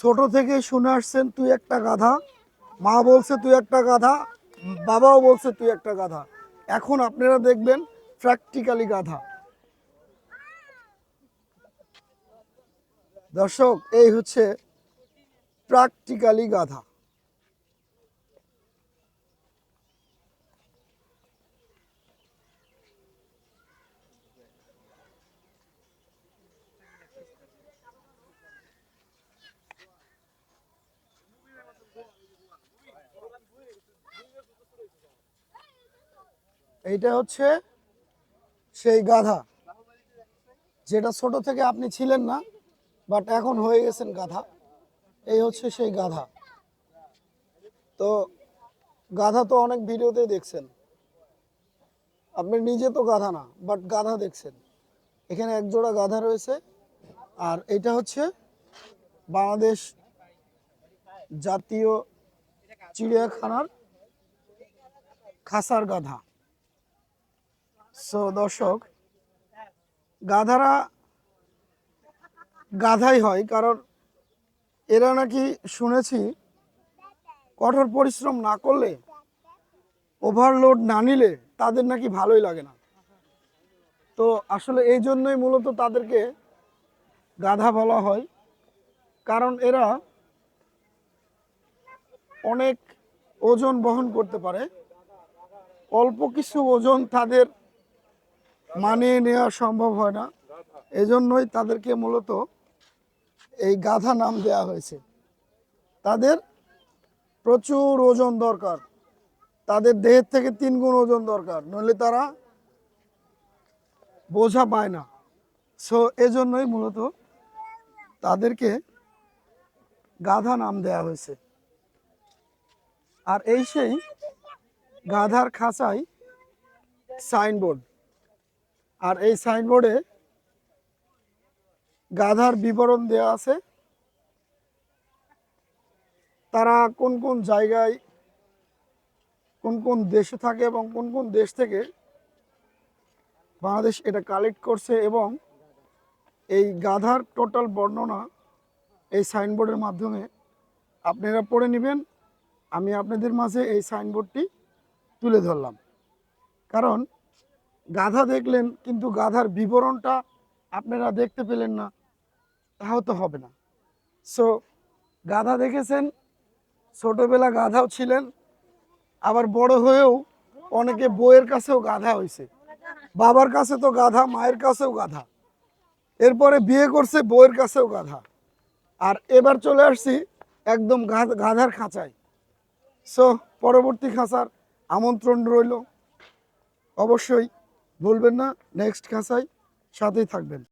ছোট থেকে শুনে আসছেন, তুই একটা গাধা। মা বলছে, তুই একটা গাধা। বাবাও বলছে, তুই একটা গাধা। এখন আপনারা দেখবেন প্র্যাকটিক্যালি গাধা। দর্শক, এই হচ্ছে প্র্যাকটিক্যালি গাধা। এইটা হচ্ছে সেই গাধা, যেটা ছোট থেকে আপনি ছিলেন না বাট এখন হয়ে গেছেন গাধা। এই হচ্ছে সেই গাধা। তো গাধা তো অনেক ভিডিওতে দেখছেন। আপনি নিজে তো গাধা না বাট গাধা দেখছেন। এখানে এক জোড়া গাধা রয়েছে, আর এটা হচ্ছে বাংলাদেশ জাতীয় চিড়িয়াখানার খাসার গাধা। সো দর্শক, গাধারা গাধাই হয়, কারণ এরা নাকি শুনেছি কঠোর পরিশ্রম না করলে ওভারলোড না নিলে তাদের নাকি ভালোই লাগে না। তো আসলে এই জন্যই মূলত তাদেরকে গাধা বলা হয়, কারণ এরা অনেক ওজন বহন করতে পারে, অল্প কিছু ওজন তাদের মানিয়ে নেওয়া সম্ভব হয় না। এজন্যই তাদেরকে মূলত এই গাধা নাম দেওয়া হয়েছে। তাদের প্রচুর ওজন দরকার। তাদের দেহের থেকে তিন গুণ ওজন দরকার, নইলে তারা বোঝা পায় না। সো এজন্যই মূলত তাদেরকে গাধা নাম দেওয়া হয়েছে। আর এই সেই গাধার খাঁচাই সাইনবোর্ড। আর এই সাইনবোর্ডে গাধার বিবরণ দেওয়া আছে। তারা কোন কোন জায়গায়, কোন কোন দেশে থাকে এবং কোন কোন দেশ থেকে বাংলাদেশ এটা কালেক্ট করছে এবং এই গাধার টোটাল বর্ণনা এই সাইনবোর্ডের মাধ্যমে আপনারা পড়ে নেবেন। আমি আপনাদের মাঝে এই সাইনবোর্ডটি তুলে ধরলাম। কারণ গাধা দেখলেন, কিন্তু গাধার বিবরণটা আপনারা দেখতে পেলেন না, তাও তো হবে না। সো গাধা দেখেছেন, ছোটবেলা গাধাও ছিলেন, আবার বড় হয়েও অনেকে বইয়ের কাছেও গাধা হয়েছে। বাবার কাছে তো গাধা, মায়ের কাছেও গাধা। এরপরে বিয়ে করছে বইয়ের কাছেও গাধা। আর এবার চলে আসছি একদম গাধার খাঁচায়। সো পরবর্তী খাঁচার আমন্ত্রণ রইল। অবশ্যই ভুলবেন না নেক্সট কাঁচাই সাথেই থাকবেন।